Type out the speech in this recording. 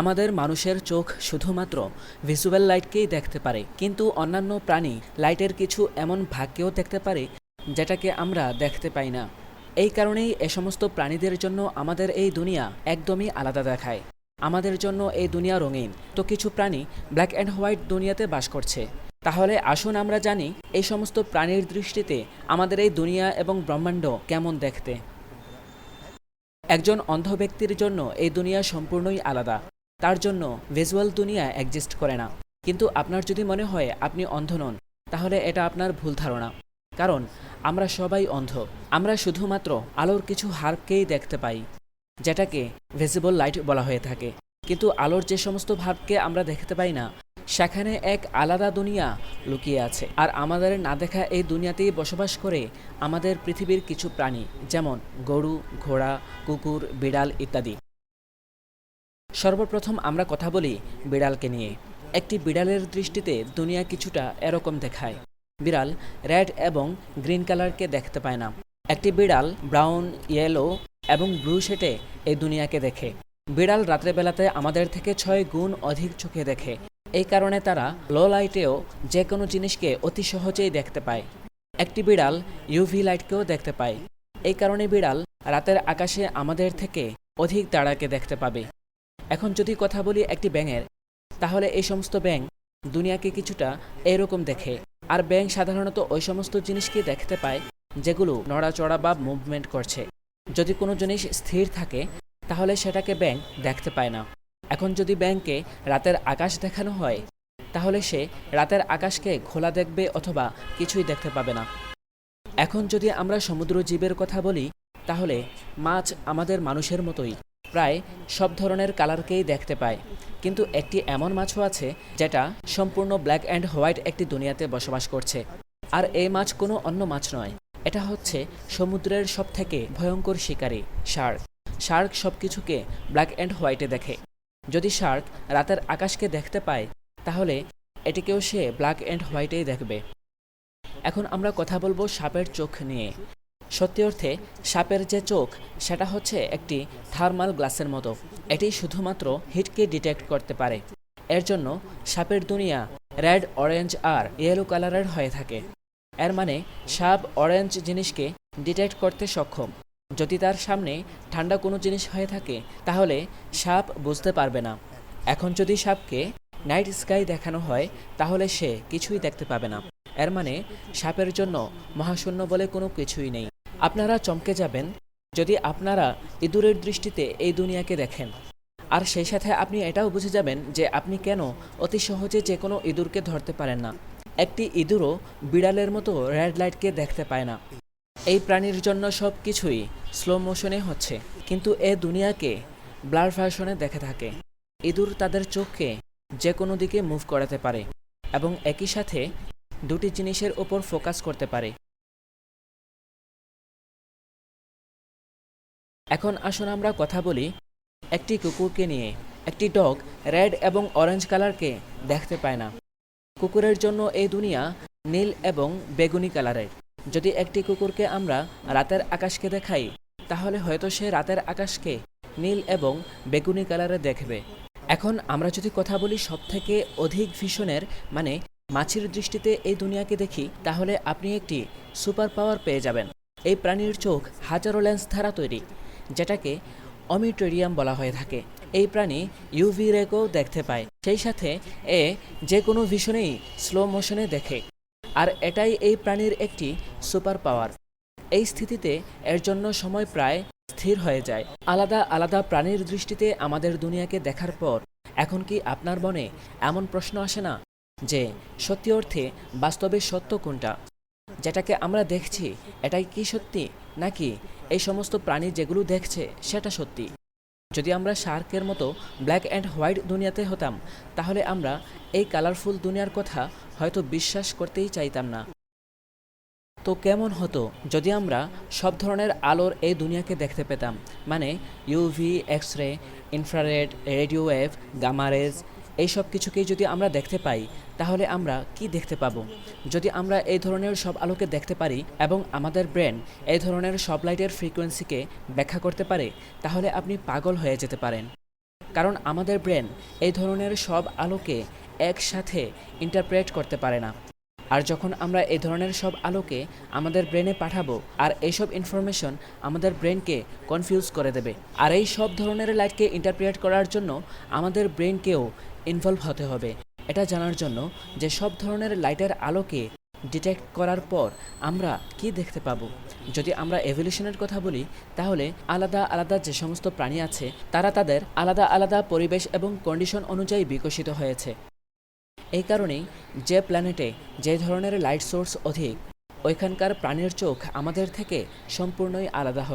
আমাদের মানুষের চোখ শুধুমাত্র ভিজুয়াল লাইটকেই দেখতে পারে, কিন্তু অন্যান্য প্রাণী লাইটের কিছু এমন ভাগকেও দেখতে পারে, যেটাকে আমরা দেখতে পাই না। এই কারণেই এ সমস্ত প্রাণীদের জন্য আমাদের এই দুনিয়া একদমই আলাদা দেখায়। আমাদের জন্য এই দুনিয়া রঙিন। তো কিছু প্রাণী ব্ল্যাক অ্যান্ড হোয়াইট দুনিয়াতে বাস করছে। তাহলে আসুন আমরা জানি এই সমস্ত প্রাণীর দৃষ্টিতে আমাদের এই দুনিয়া এবং ব্রহ্মাণ্ড কেমন দেখতে। একজন অন্ধ ব্যক্তির জন্য এই দুনিয়া সম্পূর্ণই আলাদা। তার জন্য ভিজুয়াল দুনিয়া এক্সিস্ট করে না। কিন্তু আপনার যদি মনে হয় আপনি অন্ধ নন, তাহলে এটা আপনার ভুল ধারণা। কারণ আমরা সবাই অন্ধ। আমরা শুধুমাত্র আলোর কিছু হারকেই দেখতে পাই, যেটাকে ভিজিবল লাইট বলা হয়ে থাকে। কিন্তু আলোর যে সমস্ত ভাবকে আমরা দেখতে পাই না, সেখানে এক আলাদা দুনিয়া লুকিয়ে আছে। আর আমাদের না দেখা এই দুনিয়াতেই বসবাস করে আমাদের পৃথিবীর কিছু প্রাণী, যেমন গরু, ঘোড়া, কুকুর, বিড়াল ইত্যাদি। সর্বপ্রথম আমরা কথা বলি বিড়ালকে নিয়ে। একটি বিড়ালের দৃষ্টিতে দুনিয়া কিছুটা এরকম দেখায়। বিড়াল রেড এবং গ্রিন কালারকে দেখতে পায় না। একটি বিড়াল ব্রাউন, ইয়েলো এবং ব্লু শেটে এই দুনিয়াকে দেখে। বিড়াল রাত্রেবেলাতে আমাদের থেকে ছয় গুণ অধিক চোখে দেখে। এই কারণে তারা লো লাইটেও যে কোনো জিনিসকে অতি সহজেই দেখতে পায়। একটি বিড়াল ইউভি লাইটকেও দেখতে পায়। এই কারণে বিড়াল রাতের আকাশে আমাদের থেকে অধিক তারাকে দেখতে পাবে। এখন যদি কথা বলি একটি ব্যাঙের, তাহলে এই সমস্ত ব্যাঙ দুনিয়াকে কিছুটা এরকম দেখে। আর ব্যাঙ সাধারণত ওই সমস্ত জিনিসকে দেখতে পায় যেগুলো নড়াচড়া বা মুভমেন্ট করছে। যদি কোনো জিনিস স্থির থাকে, তাহলে সেটাকে ব্যাঙ দেখতে পায় না। এখন যদি ব্যাংকে রাতের আকাশ দেখানো হয়, তাহলে সে রাতের আকাশকে খোলা দেখবে অথবা কিছুই দেখতে পাবে না। এখন যদি আমরা সমুদ্র জীবের কথা বলি, তাহলে মাছ আমাদের মানুষের মতোই প্রায় সব ধরনের কালারকেই দেখতে পায়। কিন্তু একটি এমন মাছও আছে, যেটা সম্পূর্ণ ব্ল্যাক অ্যান্ড হোয়াইট একটি দুনিয়াতে বসবাস করছে। আর এই মাছ কোনো অন্য মাছ নয়। এটা হচ্ছে সমুদ্রের সব থেকে ভয়ঙ্কর শিকারী, শার্ক। শার্ক সব কিছুকে ব্ল্যাক অ্যান্ড হোয়াইটে দেখে। যদি শার্ক রাতের আকাশকে দেখতে পায়, তাহলে এটিকেও সে ব্ল্যাক অ্যান্ড হোয়াইটেই দেখবে। এখন আমরা কথা বলব সাপের চোখ নিয়ে। সত্যি অর্থে, সাপের যে চোখ, সেটা হচ্ছে একটি থার্মাল গ্লাসের মতো। এটি শুধুমাত্র হিটকে ডিটেক্ট করতে পারে। এর জন্য সাপের দুনিয়া রেড, অরেঞ্জ আর ইয়েলো কালারের হয়ে থাকে। এর মানে সাপ অরেঞ্জ জিনিসকে ডিটেক্ট করতে সক্ষম। যদি তার সামনে ঠান্ডা কোনো জিনিস হয়ে থাকে, তাহলে সাপ বুঝতে পারবে না। এখন যদি সাপকে নাইট স্কাই দেখানো হয়, তাহলে সে কিছুই দেখতে পাবে না। এর মানে সাপের জন্য মহাশূন্য বলে কোনো কিছুই নেই। আপনারা চমকে যাবেন যদি আপনারা ইঁদুরের দৃষ্টিতে এই দুনিয়াকে দেখেন। আর সেই সাথে আপনি এটাও বুঝে যাবেন যে আপনি কেন অতি সহজে যে কোনো ইঁদুরকে ধরতে পারেন না। একটি ইঁদুরও বিড়ালের মতো রেড লাইটকে দেখতে পায় না। এই প্রাণীর জন্য সব কিছুই স্লো মোশনে হচ্ছে, কিন্তু এ দুনিয়াকে ব্লার ভার্সনে দেখে থাকে। ইঁদুর তাদের চোখকে যে কোনো দিকে মুভ করাতে পারে এবং একই সাথে দুটি জিনিসের ওপর ফোকাস করতে পারে। এখন আসুন আমরা কথা বলি একটি কুকুরকে নিয়ে। একটি ডগ রেড এবং অরেঞ্জ কালারকে দেখতে পায় না। কুকুরের জন্য এই দুনিয়া নীল এবং বেগুনি কালারের। যদি একটি কুকুরকে আমরা রাতের আকাশকে দেখাই, তাহলে হয়তো সে রাতের আকাশকে নীল এবং বেগুনি কালারে দেখবে। এখন আমরা যদি কথা বলি সব থেকে অধিক ভীষণের মানে মাছির দৃষ্টিতে এই দুনিয়াকে দেখি, তাহলে আপনি একটি সুপার পাওয়ার পেয়ে যাবেন। এই প্রাণীর চোখ হাজারো লেন্স দ্বারা তৈরি। যেটাকে অমিটোরিয়াম বলা হয়ে থাকে। এই প্রাণী ইউভি রেকেও দেখতে পায়। সেই সাথে এ যে কোনো ভীষণেই স্লো মোশনে দেখে। আর এটাই এই প্রাণীর একটি সুপার পাওয়ার এই স্থিতিতে এর জন্য সময় প্রায় স্থির হয়ে যায়। আলাদা আলাদা প্রাণীর দৃষ্টিতে আমাদের দুনিয়াকে দেখার পর, এখন কি আপনার মনে এমন প্রশ্ন আসে না? যে সত্যি অর্থে বাস্তবে সত্য কোনটা? যেটাকে আমরা দেখছি, এটাই কি সত্যি? নাকি এই সমস্ত প্রাণী যেগুলো দেখছে, সেটা সত্যি? যদি আমরা শার্কের মতো ব্ল্যাক অ্যান্ড হোয়াইট দুনিয়াতে হতাম, তাহলে আমরা এই কালারফুল দুনিয়ার কথা হয়তো বিশ্বাস করতেই চাইতাম না। তো কেমন হতো যদি আমরা সব ধরনের আলোর এই দুনিয়াকে দেখতে পেতাম? মানে UV X ray infrared, radio wave, gamma rays এই সব কিছুকেই যদি আমরা দেখতে পাই, তাহলে আমরা কি দেখতে পাবো? যদি আমরা এই ধরনের সব আলোকে দেখতে পারি এবং আমাদের ব্রেন এই ধরনের সব লাইটের ফ্রিকোয়েন্সিকে ব্যাখ্যা করতে পারে, তাহলে আপনি পাগল হয়ে যেতে পারেন। কারণ আমাদের ব্রেন এই ধরনের সব আলোকে একসাথে ইন্টারপ্রেট করতে পারে না। আর যখন আমরা এই ধরনের সব আলোকে আমাদের ব্রেনে পাঠাবো আর এইসব ইনফরমেশন আমাদের ব্রেনকে কনফিউজ করে দেবে। আর এই সব ধরনের লাইটকে ইন্টারপ্রিয়েট করার জন্য আমাদের ব্রেনকেও ইনভলভ হতে হবে। এটা জানার জন্য যে সব ধরনের লাইটের আলোকে ডিটেক্ট করার পর আমরা কি দেখতে পাবো? যদি আমরা এভলিউশনের কথা বলি, তাহলে আলাদা আলাদা যে সমস্ত প্রাণী আছে, তারা তাদের আলাদা আলাদা পরিবেশ এবং কন্ডিশন অনুযায়ী বিকশিত হয়েছে। এই কারণেই যে প্ল্যানেটে যে ধরনের লাইট সোর্স অধিক, ওইখানকার প্রাণীর চোখ আমাদের থেকে সম্পূর্ণই আলাদা হয়।